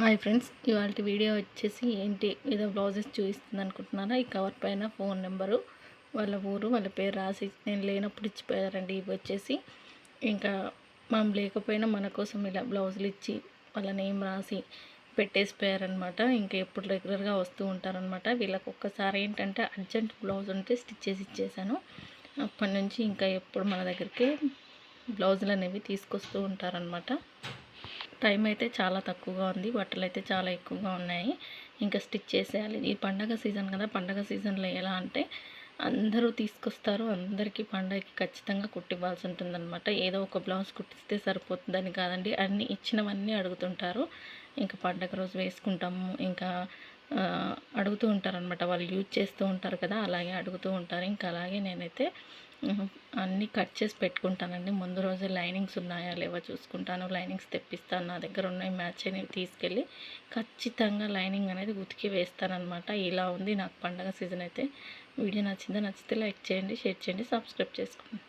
Hi friends ఇవాళ video వచ్చేసి ఏంటి? ఏదో బ్లౌజెస్ చూపిస్తుంది అనుకుంటున్నారా ఈ కవర్ పైన ఫోన్ నెంబరు వాళ్ళ ఊరు వాళ్ళ పేరు రాసి నేను లేనప్పుడు ఇచ్చిపోయారండి. ఇవి వచ్చేసి ఇంకా మనం లేకపోయినా మన కోసం ఇలా బ్లౌజులు ఇచ్చి వాళ్ళ నేమ్ రాసి పెట్టేసిపోయారనమాట ఇంకా ఎప్పుడు రెగ్యులర్గా వస్తూ ఉంటారనమాట వీళ్ళకి ఒక్కసారి ఏంటంటే అర్జెంట్ బ్లౌజ్ ఉంటే స్టిచ్ చేసి ఇచ్చేసాను అప్పటి నుంచి ఇంకా ఎప్పుడు మన దగ్గరికి బ్లౌజులు అనేవి తీసుకొస్తూ ఉంటారనమాట టైం అయితే చాలా తక్కువగా ఉంది. బట్టలు అయితే చాలా ఎక్కువగా ఉన్నాయి. ఇంకా స్టిచ్ చేసేయాలి. ఈ పండగ సీజన్ కదా పండగ సీజన్లో ఎలా అంటే అందరూ తీసుకొస్తారు. అందరికీ పండగకి ఖచ్చితంగా కుట్టివ్వాల్సి ఉంటుందన్నమాట. ఏదో ఒక బ్లౌజ్ కుట్టిస్తే సరిపోతుందని కాదండి. అన్ని ఇచ్చినవన్నీ అడుగుతుంటారు. ఇంకా పండగ రోజు వేసుకుంటాము. ఇంకా అడుగుతూ ఉంటారనమాట వాళ్ళు యూజ్ చేస్తూ ఉంటారు కదా అలాగే అడుగుతూ ఉంటారు. ఇంకా అలాగే నేనైతే అన్నీ కట్ చేసి పెట్టుకుంటానండి. ముందు రోజు లైనింగ్స్ ఉన్నాయా లేవో చూసుకుంటాను. లైనింగ్స్ తెప్పిస్తాను. నా దగ్గర ఉన్నాయి మ్యాచ్ అనేవి తీసుకెళ్ళి ఖచ్చితంగా లైనింగ్ అనేది ఉతికి వేస్తానమాట ఇలా ఉంది నాకు పండగ సీజన్ అయితే. వీడియో నచ్చిందో నచ్చితే లైక్ చేయండి షేర్ చేయండి సబ్స్క్రైబ్ చేసుకోండి.